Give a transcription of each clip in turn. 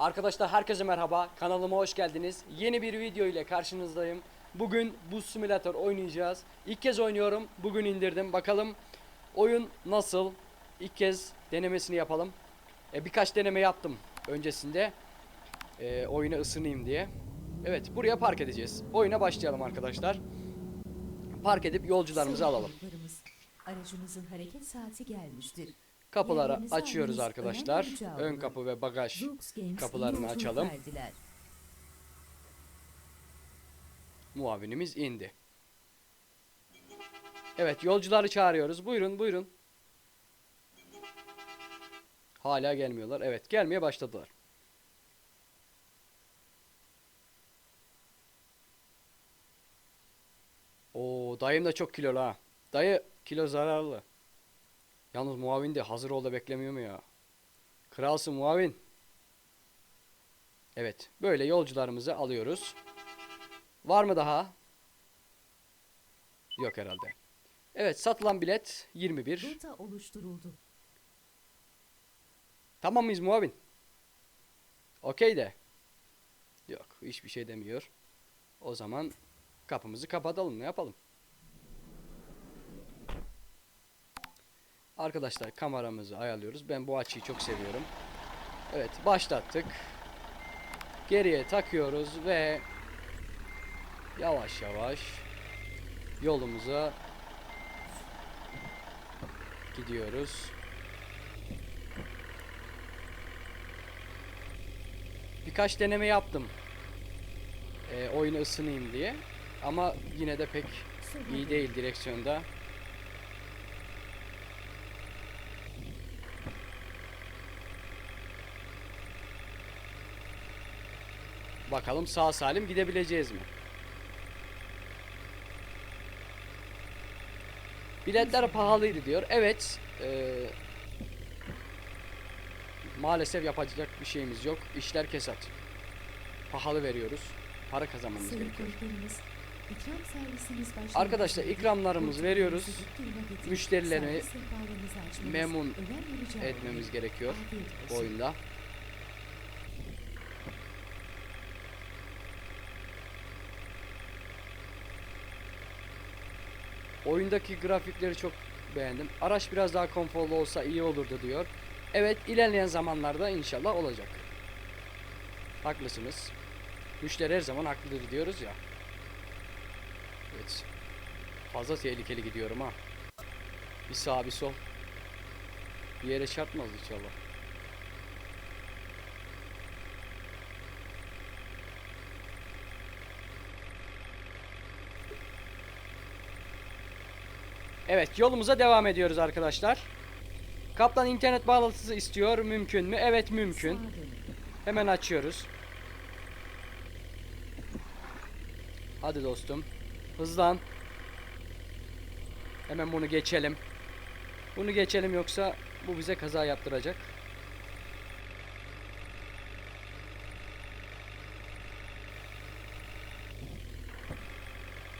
Arkadaşlar herkese merhaba. Kanalıma hoş geldiniz. Yeni bir video ile karşınızdayım. Bugün buz simülatör oynayacağız. İlk kez oynuyorum. Bugün indirdim. Bakalım oyun nasıl? İlk kez denemesini yapalım. E, birkaç deneme yaptım öncesinde. E, oyuna ısınayım diye. Evet buraya park edeceğiz. Oyuna başlayalım arkadaşlar. Park edip yolcularımızı alalım. Aracınızın hareket saati gelmiştir. Kapıları açıyoruz arkadaşlar. Ön kapı ve bagaj kapılarını açalım. muavinimiz indi. Evet yolcuları çağırıyoruz. Buyurun buyurun. Hala gelmiyorlar. Evet gelmeye başladılar. Oo dayım da çok kilolu ha. Dayı kilo zararlı. Yalnız muavin de hazır ol da beklemiyor mu ya? Kralsın muavin. Evet böyle yolcularımızı alıyoruz. Var mı daha? Yok herhalde. Evet satılan bilet 21. Rota oluşturuldu. Tamam mıyız muavin? Okey de. Yok hiçbir şey demiyor. O zaman kapımızı kapatalım ne yapalım? Arkadaşlar kameramızı ayarlıyoruz. Ben bu açıyı çok seviyorum. Evet başlattık. Geriye takıyoruz ve yavaş yavaş yolumuza gidiyoruz. Birkaç deneme yaptım. Ee, oyunu ısınayım diye. Ama yine de pek iyi değil direksiyonda. Bakalım sağ salim gidebileceğiz mi? Biletler pahalıydı diyor. Evet. eee, maalesef yapacak bir şeyimiz yok. İşler kesat. Pahalı veriyoruz. Para kazanmamız gerekiyor. Arkadaşlar, ikramlarımızı veriyoruz. Müşterileri memnun etmemiz gerekiyor bu oyunda. Oyundaki grafikleri çok beğendim. Araç biraz daha konforlu olsa iyi olurdu diyor. Evet ilerleyen zamanlarda inşallah olacak. Haklısınız. Müşteri her zaman haklıdır diyoruz ya. Evet. Fazla tehlikeli gidiyorum ha. Bir sağ bir sol. Bir yere çarpmaz inşallah. Evet yolumuza devam ediyoruz arkadaşlar. Kaptan internet bağlantısı istiyor. Mümkün mü? Evet mümkün. Hemen açıyoruz. Hadi dostum. Hızlan. Hemen bunu geçelim. Bunu geçelim yoksa bu bize kaza yaptıracak.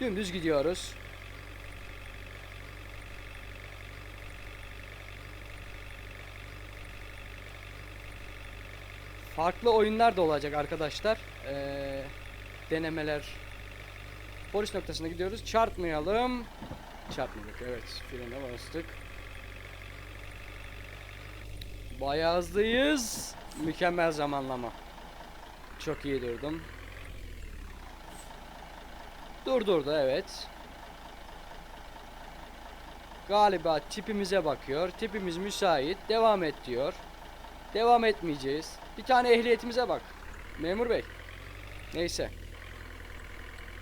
Dümdüz gidiyoruz. Farklı oyunlar da olacak arkadaşlar. Ee, denemeler. Polis noktasına gidiyoruz. Çarpmayalım. Çarpmadık. Evet. Frene bastık. Bayağı hızlıyız. Mükemmel zamanlama. Çok iyi durdum. Durdurdu evet. Galiba tipimize bakıyor. Tipimiz müsait. Devam et diyor. Devam etmeyeceğiz. Bir tane ehliyetimize bak. Memur bey. Neyse.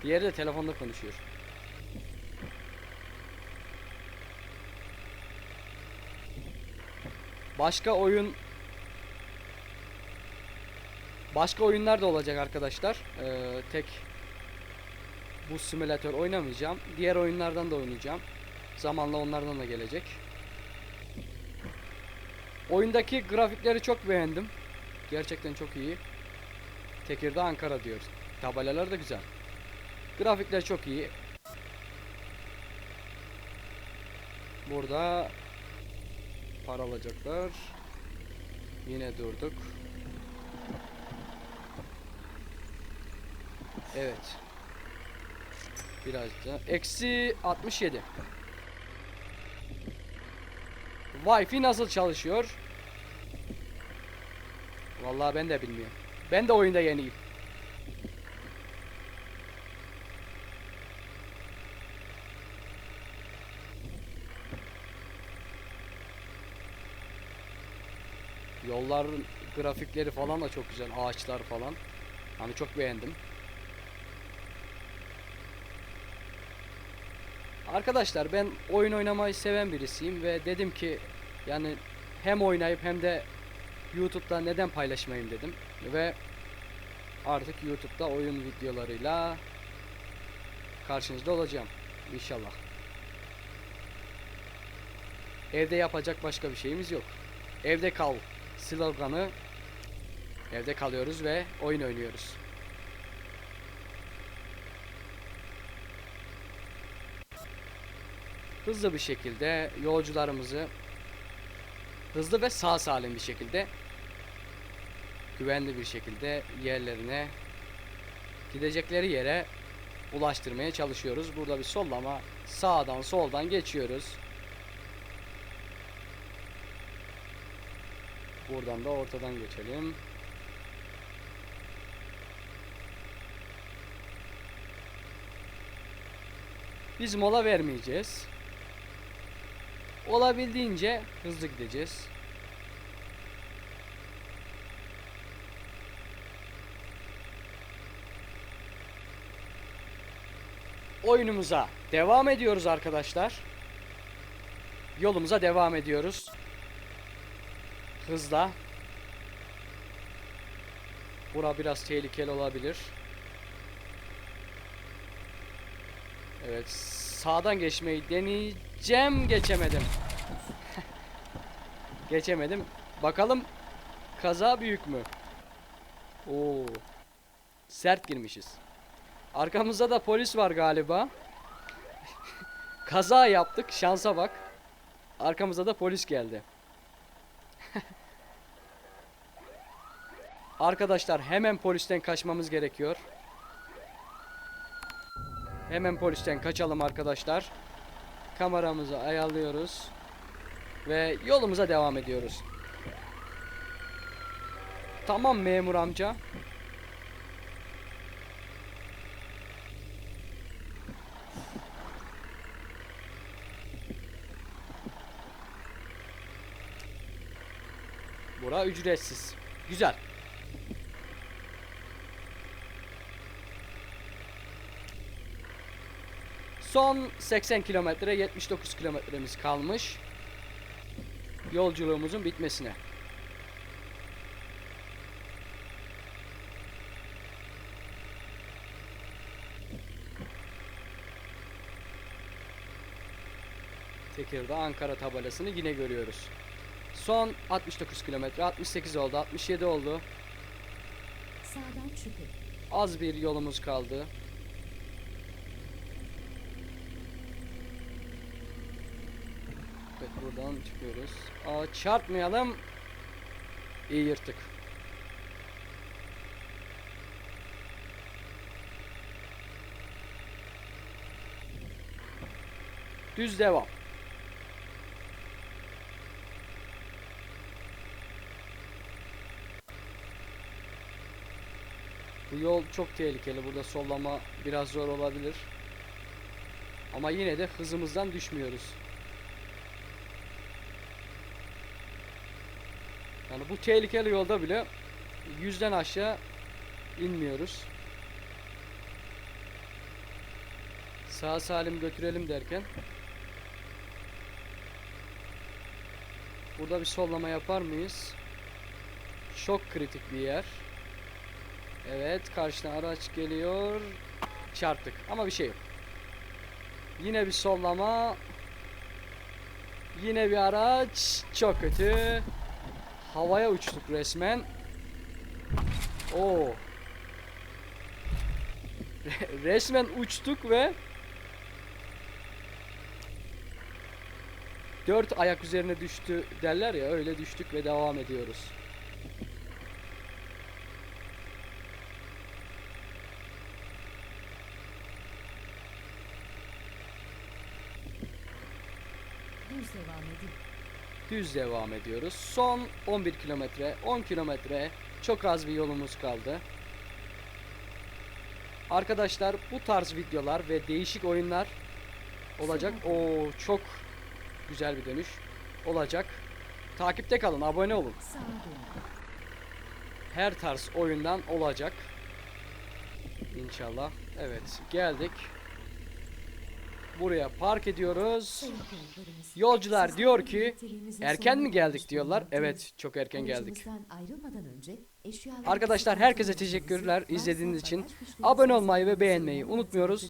Diğeri de telefonda konuşuyor. Başka oyun Başka oyunlar da olacak arkadaşlar. Ee, tek bu simülatör oynamayacağım. Diğer oyunlardan da oynayacağım. Zamanla onlardan da gelecek. Oyundaki grafikleri çok beğendim. Gerçekten çok iyi. Tekirdağ Ankara diyor. Tabelalar da güzel. Grafikler çok iyi. Burada para alacaklar. Yine durduk. Evet. Biraz da. Eksi 67. Wi-Fi nasıl çalışıyor? Vallahi ben de bilmiyorum. Ben de oyunda yeniyim. Yolların grafikleri falan da çok güzel. Ağaçlar falan. Hani çok beğendim. Arkadaşlar ben oyun oynamayı seven birisiyim ve dedim ki yani hem oynayıp hem de YouTube'da neden paylaşmayayım dedim ve artık YouTube'da oyun videolarıyla karşınızda olacağım inşallah. Evde yapacak başka bir şeyimiz yok. Evde kal sloganı evde kalıyoruz ve oyun oynuyoruz. hızlı bir şekilde yolcularımızı hızlı ve sağ salim bir şekilde güvenli bir şekilde yerlerine gidecekleri yere ulaştırmaya çalışıyoruz. Burada bir sollama sağdan soldan geçiyoruz. Buradan da ortadan geçelim. Biz mola vermeyeceğiz. Olabildiğince hızlı gideceğiz. Oyunumuza devam ediyoruz arkadaşlar. Yolumuza devam ediyoruz. Hızla. Bura biraz tehlikeli olabilir. Evet, sağdan geçmeyi deneyeceğim, geçemedim. geçemedim. Bakalım kaza büyük mü? Oo. Sert girmişiz. Arkamızda da polis var galiba. kaza yaptık, şansa bak. Arkamızda da polis geldi. Arkadaşlar hemen polisten kaçmamız gerekiyor. Hemen polisten kaçalım arkadaşlar. Kameramızı ayarlıyoruz. Ve yolumuza devam ediyoruz. Tamam memur amca. Bura ücretsiz. Güzel. Son 80 kilometre 79 kilometremiz kalmış. Yolculuğumuzun bitmesine. Tekirdağ Ankara tabelasını yine görüyoruz. Son 69 kilometre 68 oldu 67 oldu. Sağdan çıkın. Az bir yolumuz kaldı. Evet buradan çıkıyoruz. Aa, çarpmayalım. İyi yırttık. Düz devam. Yol çok tehlikeli. Burada sollama biraz zor olabilir. Ama yine de hızımızdan düşmüyoruz. Yani bu tehlikeli yolda bile yüzden aşağı inmiyoruz. Sağ salim götürelim derken Burada bir sollama yapar mıyız? Çok kritik bir yer. Evet karşıdan araç geliyor. Çarptık ama bir şey yok. Yine bir sollama. Yine bir araç. Çok kötü. Havaya uçtuk resmen. Oo. resmen uçtuk ve dört ayak üzerine düştü derler ya öyle düştük ve devam ediyoruz. devam edin. Düz devam ediyoruz. Son 11 kilometre, 10 kilometre çok az bir yolumuz kaldı. Arkadaşlar bu tarz videolar ve değişik oyunlar olacak. Oo çok güzel bir dönüş olacak. Takipte kalın, abone olun. Her tarz oyundan olacak. İnşallah. Evet, geldik. Buraya park ediyoruz. Yolcular diyor ki erken mi geldik diyorlar. Evet, çok erken geldik. Arkadaşlar herkese teşekkürler izlediğiniz için. Abone olmayı ve beğenmeyi unutmuyoruz.